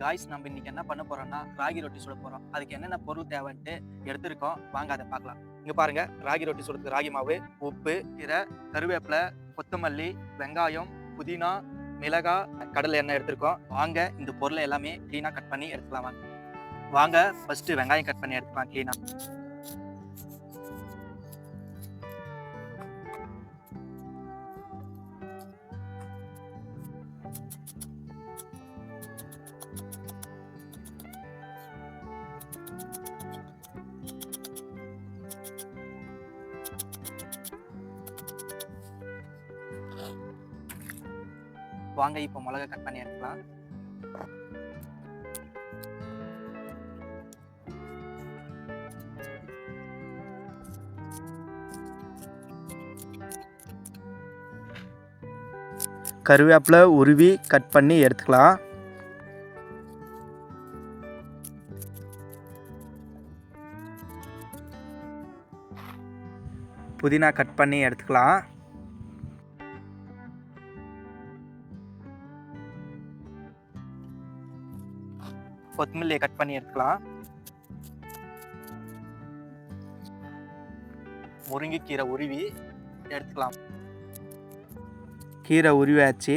Guys நம்ம இன்னைக்கு என்ன பண்ண போறோம்னா ராகி ரொட்டி சுட போறோம். அதுக்கு என்னென்ன பொருள் தேவைன்ட்டு எடுத்திருக்கோம். வாங்க அதை பார்க்கலாம். இங்க பாருங்க ராகி ரொட்டி சுடுறதுக்கு ராகி மாவு உப்பு கீரை கருவேப்பிலை கொத்தமல்லி வெங்காயம் புதினா மிளகாய் கடலை எண்ணெய் எடுத்திருக்கோம். வாங்க இந்த பொருளை எல்லாமே க்ளீனாக கட் பண்ணி எடுத்துக்கலாம் வாங்க. வாங்க ஃபர்ஸ்ட் வெங்காயம் கட் பண்ணி எடுத்துக்கலாம் க்ளீனாக வாங்க இப்போ மிளகா கட் பண்ணி எடுத்துக்கலாம். கருவேப்பிலை உருவி கட் பண்ணி எடுத்துக்கலாம். புதினா கட் பண்ணி எடுத்துக்கலாம். கொத்தமல்லியை கட் பண்ணி எடுத்துக்கலாம் முருங்கைக்கீரை உருவி எடுத்துக்கலாம். கீரை உருவியாச்சு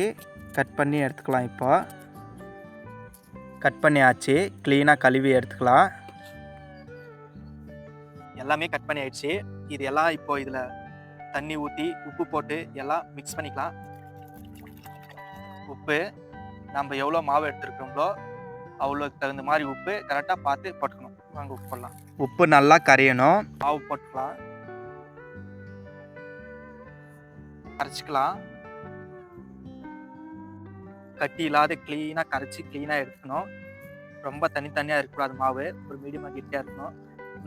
கட் பண்ணி எடுத்துக்கலாம் இப்போ. கட் பண்ணியாச்சு. க்ளீனாக கழுவி எடுத்துக்கலாம். எல்லாமே கட் பண்ணி ஆயிடுச்சு இது எல்லாம் இப்போ இதில் தண்ணி ஊற்றி உப்பு போட்டு எல்லாம் மிக்ஸ் பண்ணிக்கலாம். உப்பு நம்ம எவ்வளோ மாவு எடுத்துருக்கோங்களோ அவ்வளோக்கு தகுந்த மாதிரி உப்பு கரெக்டாக பார்த்து போட்டுக்கணும். வாங்க உப்பு போடலாம். உப்பு நல்லா கரையணும். மாவு போட்டுக்கலாம். கரைச்சிக்கலாம். கட்டி இல்லாத க்ளீனாக கரைச்சி க்ளீனாக எடுக்கணும். ரொம்ப தனித்தனியாக இருக்கக்கூடாது மாவு. ஒரு மீடியமாக கெட்டியாக இருக்கணும்.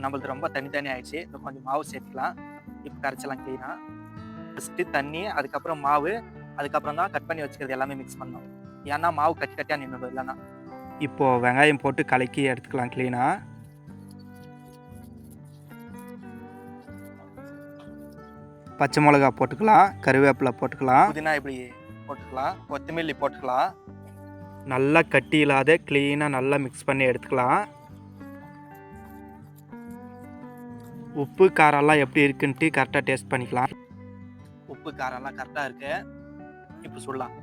நம்மளது ரொம்ப தனித்தனி ஆயிடுச்சு. இன்னும் கொஞ்சம் மாவு சேர்த்துக்கலாம். இப்போ கரைச்சலாம் க்ளீனாக ஃபஸ்ட்டு தண்ணி அதுக்கப்புறம் மாவு. அதுக்கப்புறம் தான் கட் பண்ணி வச்சுக்கிறது எல்லாமே மிக்ஸ் பண்ணணும். ஏன்னா மாவு கட்டி கட்டியாக நின்றுடும் இல்லைன்னா. இப்போது வெங்காயம் போட்டு கலக்கி எடுத்துக்கலாம் க்ளீனாக பச்சை மிளகா போட்டுக்கலாம் கருவேப்பிலை போட்டுக்கலாம். புதினா இப்படி போட்டுக்கலாம் கொத்தமல்லி போட்டுக்கலாம். நல்லா கட்டி இல்லாத க்ளீனாக நல்லா மிக்ஸ் பண்ணி எடுத்துக்கலாம். உப்பு காரம்லாம் எப்படி இருக்குன்ட்டு கரெக்டாக டேஸ்ட் பண்ணிக்கலாம். உப்பு காரம்லாம் கரெக்டாக இருக்கு. இப்போ சொல்லலாம்.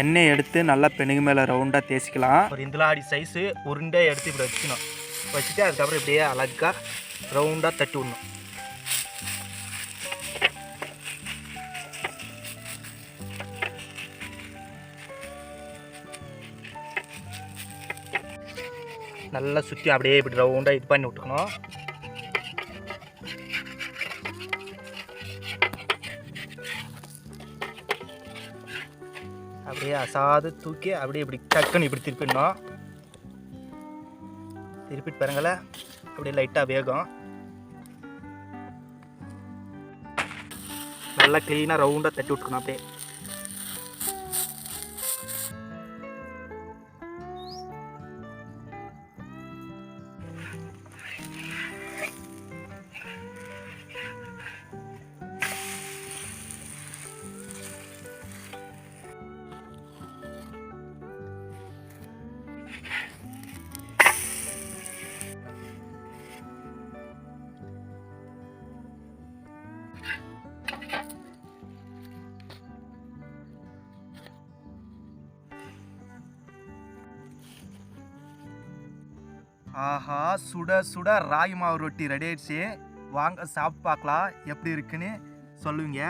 எண்ணெய் எடுத்து நல்லா பெனுகு மேலே ரவுண்டாக தேய்ச்சிக்கலாம். ஒரு இந்தலாடி சைஸு உருண்டை எடுத்து இப்படி வச்சுக்கணும். வச்சுட்டு அதுக்கப்புறம் இப்படியே அழகாக ரவுண்டாக தட்டி விடணும். நல்லா சுற்றி அப்படியே இப்படி ரவுண்டாக இது பண்ணி விட்டுக்கணும். அப்படியே அசாது தூக்கி அப்படியே இப்படி டக்குன்னு இப்படி திருப்பிடணும். திருப்பிட்டு பாருங்களேன் அப்படியே லைட்டாக வேகும். நல்லா க்ளீனாக ரவுண்டாக தட்டி விட்டுக்கணும் அப்படியே. ஆஹா சுட சுட ராகி மாவு ரொட்டி ரெடி ஆயிடுச்சு. வாங்க சாப்பிட்டு பார்க்கலாம். எப்படி இருக்குன்னு சொல்லுவீங்க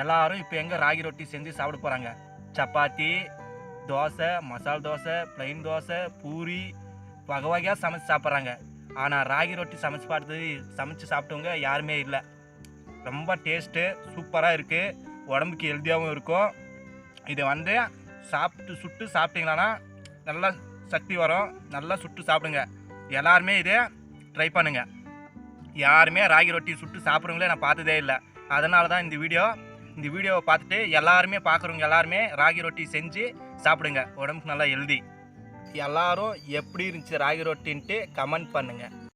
எல்லாரும் இப்போ எங்கே ராகி ரொட்டி செஞ்சு சாப்பிட போகிறாங்க சப்பாத்தி தோசை மசால் தோசை ப்ளைன் தோசை பூரி வகை வகையாக சமைச்சு சாப்பிட்றாங்க. ஆனால் ராகி ரொட்டி சமைச்சு பார்த்தது சமைச்சு சாப்பிட்டவங்க யாருமே இல்லை. ரொம்ப டேஸ்ட்டு சூப்பராக இருக்குது உடம்புக்கு ஹெல்த்தியாகவும் இருக்கும். இதை வந்து சாப்பிட்டு சுட்டு சாப்பிட்டீங்களான்னா நல்லா சக்தி வரும். நல்லா சுட்டு சாப்பிடுங்க. எல்லாருமே இதே ட்ரை பண்ணுங்கள் யாருமே ராகி ரொட்டி சுட்டு சாப்பிட்றவங்களே நான் பார்த்ததே இல்லை. அதனால தான் இந்த வீடியோ இந்த வீடியோவை பார்த்துட்டு எல்லாருமே பார்க்குறவங்க எல்லாருமே ராகி ரொட்டி செஞ்சு சாப்பிடுங்க. உடம்புக்கு நல்லா ஹெல்தி எல்லாரும் எப்படி இருந்துச்சு ராகி ரொட்டின்ட்டு கமெண்ட் பண்ணுங்கள்